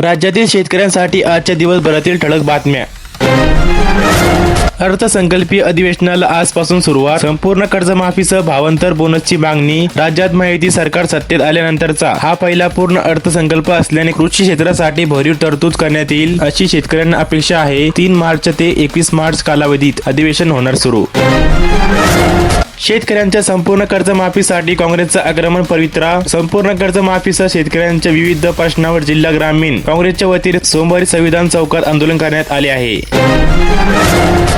राज्यातील शेतकऱ्यांसाठी आजच्या दिवसभरातील ठळक बातम्या. अर्थसंकल्पीय अधिवेशनाला आजपासून सुरुवात. संपूर्ण कर्जमाफीसह भावांतर बोनसची मागणी. राज्यात माहिती सरकार सत्तेत आल्यानंतरचा हा पहिला पूर्ण अर्थसंकल्प असल्याने कृषी क्षेत्रासाठी भरीव तरतूद करण्यात येईल अशी शेतकऱ्यांना अपेक्षा आहे. तीन मार्च ते एकवीस मार्च कालावधीत अधिवेशन होणार सुरू. शेतकऱ्यांच्या संपूर्ण कर्जमाफीसाठी काँग्रेसचा आक्रमण पवित्रा संपूर्ण कर्जमाफीसह शेतकऱ्यांच्या विविध प्रश्नावर जिल्हा ग्रामीण काँग्रेसच्या वतीने सोमवारी संविधान चौकात आंदोलन करण्यात आले आहे.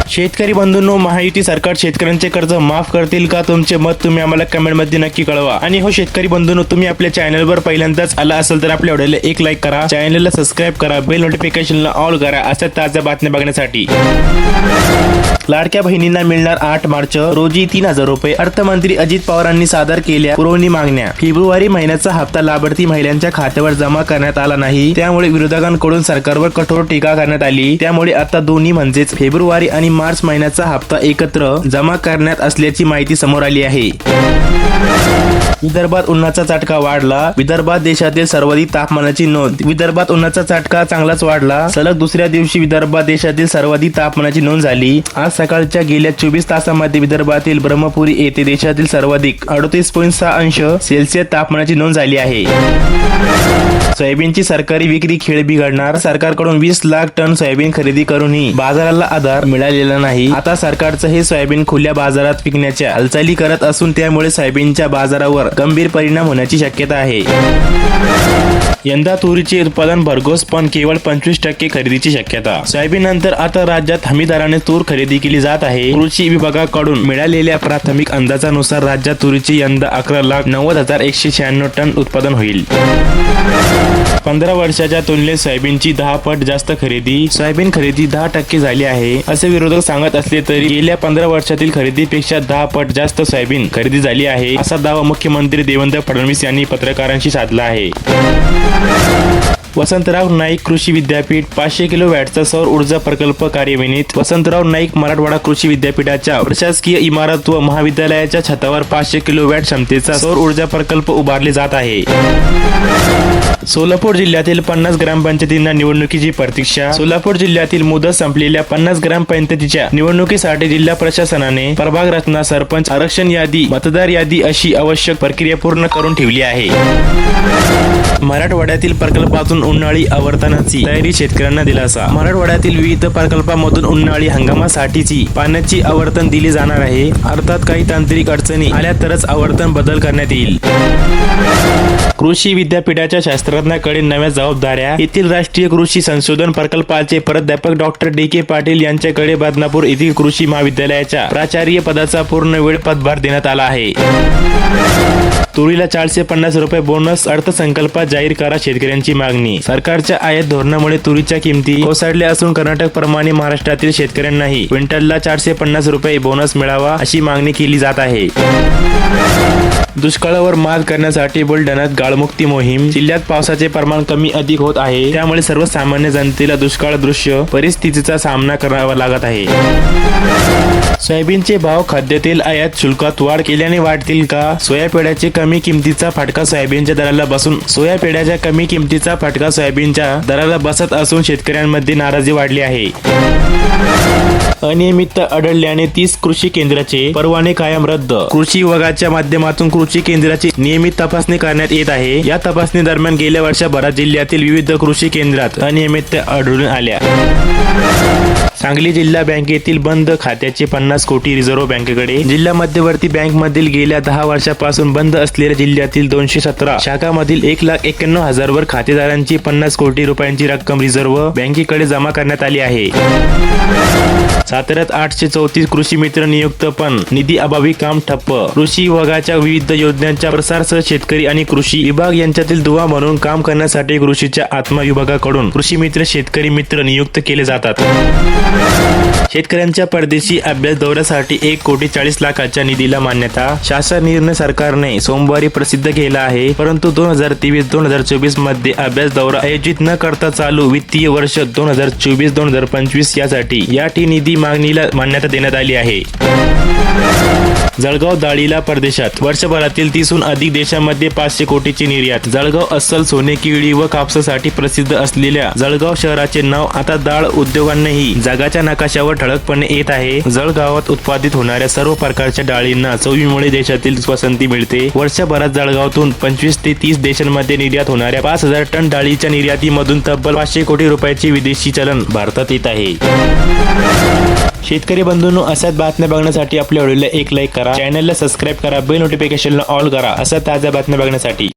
शेतकरी बंधूंनो महायुती सरकार शेतकऱ्यांचे कर्ज माफ करतील का? तुमचे मत तुम्ही आम्हाला कमेंटमध्ये नक्की कळवा. आणि हो शेतकरी बंधूंनो तुम्ही आपल्या चॅनलवर पहिल्यांदाच आला असेल तर आपल्या व्हिडिओला एक लाईक करा चॅनलला सबस्क्राईब करा बेल नोटिफिकेशनला ऑल करा अशा ताज्या बातम्या बघण्यासाठी. लाडक्या बहिणींना मिळणार आठ मार्च रोजी तीन हजार रुपये. अर्थमंत्री अजित पवारांनी सादर केल्या पुरवणी मागण्या. फेब्रुवारी महिन्याचा हप्ता लाभार्थी महिलांच्या खात्यावर जमा करण्यात आला नाही. त्यामुळे विरोधकांकडून सरकारवर कठोर टीका करण्यात आली. त्यामुळे आता दोन्ही म्हणजेच फेब्रुवारी आणि मार्च महिन्याचा हप्ता एकत्र जमा करण्यात असल्याची माहिती समोर आली आहे. विदर्भात उन्हाचा चटका वाढला. विदर्भात देशातील सर्वाधिक तापमानाची नोंद. विदर्भात उन्हाचा चटका चांगलाच वाढला. सलग दुसऱ्या दिवशी विदर्भात देशातील सर्वाधिक तापमानाची नोंद झाली. आज सकाळच्या गेल्या चोवीस तासामध्ये विदर्भातील ब्रह्मपुरी येथे देशातील सर्वाधिक अडतीस पॉईंट सहा अंश सेल्सिअस तापमानाची नोंद झाली आहे. सोयाबीनची सरकारी विक्री खेळ बिघडणार. सरकारकडून वीस लाख टन सोयाबीन खरेदी करूनही बाजाराला आधार मिळालेला नाही. आता सरकारचं हे सोयाबीन खुल्या बाजारात विकण्याच्या हालचाली करत असून त्यामुळे सोयाबीनच्या बाजारावर गंभीर परिणाम होण्याची शक्यता आहे. यंदा तुरीचे उत्पादन भरघोस पण केवळ पंचवीस टक्के खरेदीची शक्यता. सोयाबीन नंतर आता राज्यात हमीदाराने तूर खरेदी केली जात आहे. कृषी विभागाकडून मिळालेल्या प्राथमिक अंदाजानुसार राज्यात तुरीचे यंदा अकरा लाख नव्वद हजार एकशे शहाण्णव टन उत्पादन होईल. पंधरा वर्षाच्या तुलनेत सोयाबीनची दहा पट जास्त खरेदी सोयाबीन खरेदी दहा टक्के झाली आहे असे विरोधक सांगत असले तरी गेल्या पंधरा वर्षातील खरेदीपेक्षा दहा पट जास्त सोयाबीन खरेदी झाली आहे असा दावा मुख्यमंत्री देवेंद्र फडणवीस यांनी पत्रकारांशी साधला आहे. वसंतराव नाईक कृषी विद्यापीठ पाचशे किलो वॅटचा सौर ऊर्जा प्रकल्प कार्यान्वित वसंतराव नाईक मराठवाडा कृषी विद्यापीठाच्या प्रशासकीय इमारत व महाविद्यालयाच्या छतावर पाचशे किलो वॅट क्षमतेचा सौर ऊर्जा प्रकल्प उभारले जात आहे. सोलापूर जिल्ह्यातील पन्नास ग्रामपंचायतींना निवडणुकीची प्रतीक्षा. सोलापूर जिल्ह्यातील मुदत संपलेल्या पन्नास ग्रामपंचायतीच्या निवडणुकीसाठी जिल्हा प्रशासनाने प्रभाग रचना सरपंच आरक्षण यादी मतदार यादी अशी आवश्यक प्रक्रिया पूर्ण करून ठेवली आहे. मराठवाड्यातील प्रकल्पातून उन्हाळी आवर्तनाची तयारी शेतकऱ्यांना दिलासा. मराठवाड्यातील विविध प्रकल्पामधून उन्हाळी हंगामासाठीची पाण्याची आवर्तन दिली जाणार आहे. अर्थात काही तांत्रिक अडचणी आल्या तरच आवर्तन बदल करण्यात येईल. कृषी विद्यापीठाच्या शास्त्रज्ञाकडे नव्या जबाबदाऱ्या. येथील राष्ट्रीय कृषी संशोधन प्रकल्पाचे प्राध्यापक डॉक्टर डी. के. पाटील यांच्याकडे बदनापूर येथील कृषी महाविद्यालयाच्या प्राचार्य पदाचा पूर्ण वेळ पदभार देण्यात आला आहे. तुरीला चारशे पन्नास रुपये बोनस अर्थसंकल्पात जाहीर करा शेतकऱ्यांची मागणी. सरकारच्या आयात धोरणामुळे तुरीच्या किमती कोसळल्या असून कर्नाटक प्रमाणे महाराष्ट्रातील शेतकऱ्यांनाही क्विंटलला चारशे पन्नास रुपये बोनस मिळावा अशी मागणी केली जात आहे. दुष्काळावर मात करण्यासाठी बुलढाण्यात गाळमुक्ती मोहीम. जिल्ह्यात पावसाचे प्रमाण कमी अधिक होत आहे. त्यामुळे सर्वसामान्य जनतेला दुष्काळ दृश्य परिस्थितीचा सामना करावा लागत आहे. सोयाबीनचे भाव खाद्यतेल आयात शुल्कात वाढ केल्याने वाढतील का? सोयापेड्याचे कमी किमतीचा फटका सोयाबीनच्या दराला बसून सोयापेड्याच्या कमी किमतीचा फटका सोयाबीनच्या दराला बसत असून शेतकऱ्यांमध्ये नाराजी वाढली आहे. अनियमित आढळल्याने तीस कृषी केंद्राचे परवाने कायम रद्द. कृषी विभागाच्या माध्यमातून कृषी केंद्राची नियमित तपासणी करण्यात येत आहे. या तपासणी दरम्यान गेल्या वर्षभरात जिल्ह्यातील विविध कृषी केंद्रात अनियमितता आढळून आल्या. सांगली जिल्हा बँकेतील बंद खात्याचे पन्नास कोटी रिझर्व्ह बँकेकडे जिल्हा मध्यवर्ती बँक मधील गेल्या दहा वर्षापासून बंद असलेल्या जिल्ह्यातील दोनशे सतरा शाखामधील एक लाख एक्क्याण्णव हजारवर खातेदारांची पन्नास कोटी रुपयांची रक्कम रिझर्व्ह बँकेकडे जमा करण्यात आली आहे. साताऱ्यात आठशे चौतीस कृषी मित्र नियुक्त पण निधी अभावी काम ठप्प. कृषी विभागाच्या विविध योजनांच्या प्रसारसह शेतकरी आणि कृषी विभाग यांच्यातील दुवा म्हणून काम करण्यासाठी कृषीच्या आत्मा विभागाकडून कृषी मित्र शेतकरी मित्र नियुक्त केले जातात. शेतकऱ्यांच्या परदेशी अभ्यास दौऱ्यासाठी एक कोटी चाळीस लाखाच्या निधीला मान्यता. शासन निर्णय सरकारने सोमवारी प्रसिद्ध केला आहे परंतु दोन हजार तेवीस दोन हजार चोवीसमध्ये अभ्यास दौरा आयोजित न करता चालू वित्तीय वर्ष दोन हजार चोवीस दोन हजार पंचवीस यासाठी या टी निधी मागणीला मान्यता देण्यात आली आहे. जळगाव दाळीला परदेशात वर्षभर जगभरातील तीसहून अधिक देशांमध्ये पाचशे कोटीची निर्यात. जळगाव अस्सल सोने केळी व कापसासाठी प्रसिद्ध असलेल्या जळगाव शहराचे नाव आता डाळ उद्योगांनाही जगाच्या नकाशावर ठळकपणे येत आहे. जळगावात उत्पादित होणाऱ्या सर्व प्रकारच्या डाळींना चवीमुळे देशातील पसंती मिळते. वर्षभरात जळगावातून पंचवीस ते तीस देशांमध्ये निर्यात होणाऱ्या पाच हजार टन डाळीच्या निर्यातीमधून तब्बल पाचशे कोटी रुपयाचे विदेशी चलन भारतात येत आहे. शेतकरी बंधूंनो अशाच बातम्या बघण्यासाठी आपल्या व्हिडिओला एक लाईक करा. चॅनलला सबस्क्राईब करा. बेल नोटिफिकेशनला ऑल करा. अशा ताज्या बातम्या बघण्यासाठी.